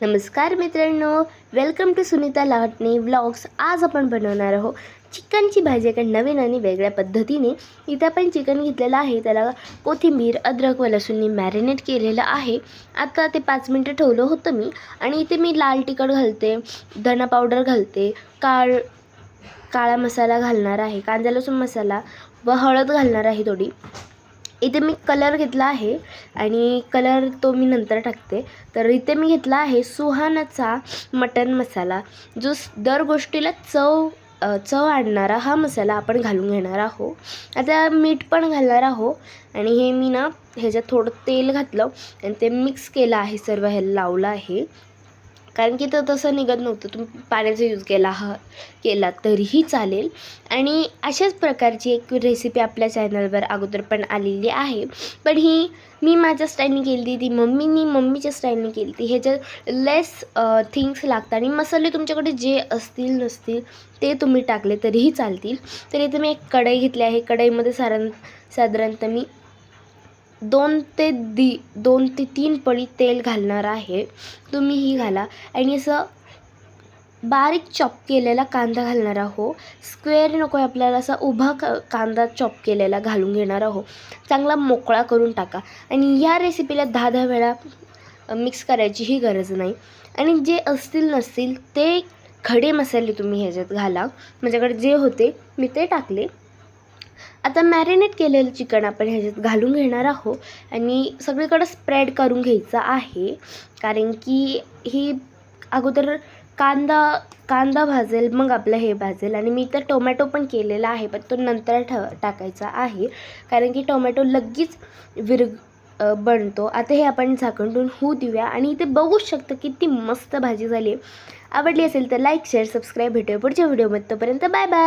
नमस्कार मित्रांनो welcome to Sunita Latne vlogs आज आपण बनवणार आहोत चिकनची भाजी एका नवीन आणि वेगळ्या पद्धतीने. इथं आपण चिकन घेतलेलं आहे त्याला कोथिंबीर अद्रक व लसूणनी मॅरिनेट केलेलं आहे. आता ते पाच मिनटं ठेवलं होतं मी आणि इथे मी लाल तिखट घालते धना पावडर घालते काळ काळा मसाला घालणार आहे कांदा लसूण मसाला व हळद घालणार आहे थोडी. इथे मी कलर घेतला आहे. आणि कलर तो मी नंतर टाकते. तर इथे मी घेतला आहे सुहानाचा मटन मसाला. जो दर गोष्टीला चव चव आणणारा हा मसाला आपण घालून घेणार आहो. आता मीठ पण घालणार आहो. आणि हे मी ना ह्याच्यात थोडं तेल घातलं. आणि ते मिक्स केलं आहे सर्व ह्याला लावलं आहे. कारण की तो तसं निघत नव्हतं. तुम्ही पाण्याचा यूज केला हा केला तरीही चालेल. आणि अशाच प्रकारची एक रेसिपी आपल्या चॅनलवर अगोदर पण आलेली आहे. पण ही मी माझ्या स्टाईलने केली ती मम्मीनी मम्मीच्या स्टाईलने केली ती ह्याच्यात लेस थिंग्स लागतात आणि मसाले तुमच्याकडे जे असतील नसतील ते तुम्ही टाकले तरीही चालतील. तर इथे मी एक कढई घेतली आहे. कढईमध्ये साधारण साधारणतः मी दोन ते दी दोन ते तीन पळी तेल घालणार आहे. तुम्हीही घाला. आणि असं बारीक चॉप केलेला कांदा घालणार आहो स्क्वेअर नको आहे आपल्याला असा उभा क कांदा चॉप केलेला घालून घेणार आहो चांगला मोकळा करून टाका. आणि या रेसिपीला दहा दहा वेळा मिक्स करायचीही गरज नाही. आणि जे असतील नसतील ते खडे मसाले तुम्ही ह्याच्यात घाला. माझ्याकडे जे होते मी ते टाकले. आता मॅरिनेट केलेलं चिकन आपण ह्याच्यात घालून घेणार आहोत आणि सगळीकडं स्प्रेड करून घ्यायचं आहे. कारण की ही अगोदर कांदा कांदा भाजेल मग आपलं हे भाजेल. आणि मी तर टोमॅटो पण केलेला आहे पण तो नंतर ठ टाकायचा आहे. कारण की टोमॅटो लगेच विर बनतो. आता हे आपण झाकण होऊ देऊया. आणि इथे बघू शकतो किती मस्त भाजी झाली आवडली असेल तर लाईक शेअर सबस्क्राईब भेटूया पुढच्या व्हिडिओमध्ये तोपर्यंत बाय बाय